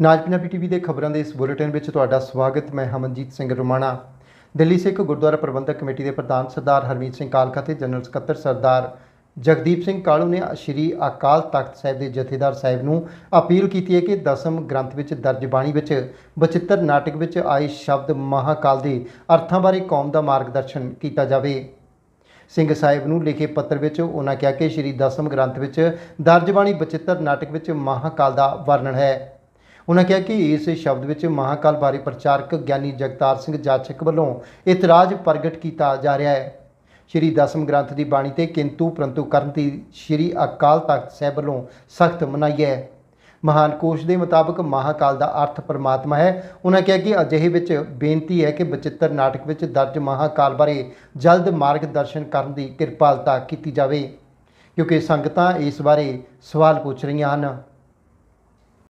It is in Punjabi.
ਨਾਜ ਪੰਜਾਬੀ ਟੀਵੀ ਦੇ ਖਬਰਾਂ ਦੇ ਇਸ ਬੁਲੇਟਿਨ ਵਿੱਚ ਤੁਹਾਡਾ ਸਵਾਗਤ। ਮੈਂ ਹਮਨਜੀਤ ਸਿੰਘ ਰੋਮਾਣਾ। ਦਿੱਲੀ ਸਿੱਖ ਗੁਰਦੁਆਰਾ ਪ੍ਰਬੰਧਕ ਕਮੇਟੀ ਦੇ ਪ੍ਰਧਾਨ ਸਰਦਾਰ ਹਰਮੀਤ ਸਿੰਘ ਕਾਲਖਾ ਤੇ ਜਨਰਲ ਸਕੱਤਰ ਸਰਦਾਰ ਜਗਦੀਪ ਸਿੰਘ ਕਾਲੂ ਨੇ ਸ਼੍ਰੀ ਅਕਾਲ ਤਖਤ ਸਾਹਿਬ ਦੇ ਜਥੇਦਾਰ ਸਾਹਿਬ ਨੂੰ ਅਪੀਲ ਕੀਤੀ ਹੈ ਕਿ ਦਸਮ ਗ੍ਰੰਥ ਵਿੱਚ ਦਰਜ ਬਾਣੀ ਵਿੱਚ ਬਚਿੱਤਰ ਨਾਟਕ ਵਿੱਚ ਆਏ ਸ਼ਬਦ ਮਹਾਕਾਲ ਦੇ ਅਰਥਾਂ ਬਾਰੇ ਕੌਮ ਦਾ ਮਾਰਗਦਰਸ਼ਨ ਕੀਤਾ ਜਾਵੇ। ਸਿੰਘ ਸਾਹਿਬ ਨੂੰ ਲਿਖੇ ਪੱਤਰ ਵਿੱਚ ਉਹਨਾਂ ਕਿਹਾ ਕਿ ਸ਼੍ਰੀ ਦਸਮ ਗ੍ਰੰਥ ਵਿੱਚ ਦਰਜ ਬਾਣੀ ਬਚਿੱਤਰ ਨਾਟਕ ਵਿੱਚ ਮਹਾਕਾਲ ਦਾ ਵਰਣਨ ਹੈ। ਉਹਨਾਂ ਕਿਹਾ ਕਿ ਇਸ ਸ਼ਬਦ ਵਿੱਚ ਮਹਾਕਾਲ ਬਾਰੇ ਪ੍ਰਚਾਰਕ ਗਿਆਨੀ ਜਗਤਾਰ ਸਿੰਘ ਜਾਚਕ ਵੱਲੋਂ ਇਤਰਾਜ਼ ਪ੍ਰਗਟ ਕੀਤਾ ਜਾ ਰਿਹਾ ਹੈ। ਸ਼੍ਰੀ ਦਸਮ ਗ੍ਰੰਥ ਦੀ ਬਾਣੀ ਤੇ ਕਿੰਤੂ ਪ੍ਰੰਤੂ ਕਰਨ ਦੀ ਸ਼੍ਰੀ ਅਕਾਲ ਤਖਤ ਸਾਹਿਬ ਵੱਲੋਂ ਸਖਤ ਮਨਾਈ ਹੈ। ਮਹਾਨ ਕੋਸ਼ ਦੇ ਮੁਤਾਬਕ ਮਹਾਕਾਲ ਦਾ ਅਰਥ ਪਰਮਾਤਮਾ ਹੈ। ਉਹਨਾਂ ਕਿਹਾ ਕਿ ਅਜਿਹੇ ਵਿੱਚ ਬੇਨਤੀ ਹੈ ਕਿ ਬਚਿੱਤਰ ਨਾਟਕ ਵਿੱਚ ਦਰਜ ਮਹਾਕਾਲ ਬਾਰੇ ਜਲਦ ਮਾਰਗਦਰਸ਼ਨ ਕਰਨ ਦੀ ਕਿਰਪਾਲਤਾ ਕੀਤੀ ਜਾਵੇ, ਕਿਉਂਕਿ ਸੰਗਤਾਂ ਇਸ ਬਾਰੇ ਸਵਾਲ ਪੁੱਛ ਰਹੀਆਂ ਹਨ।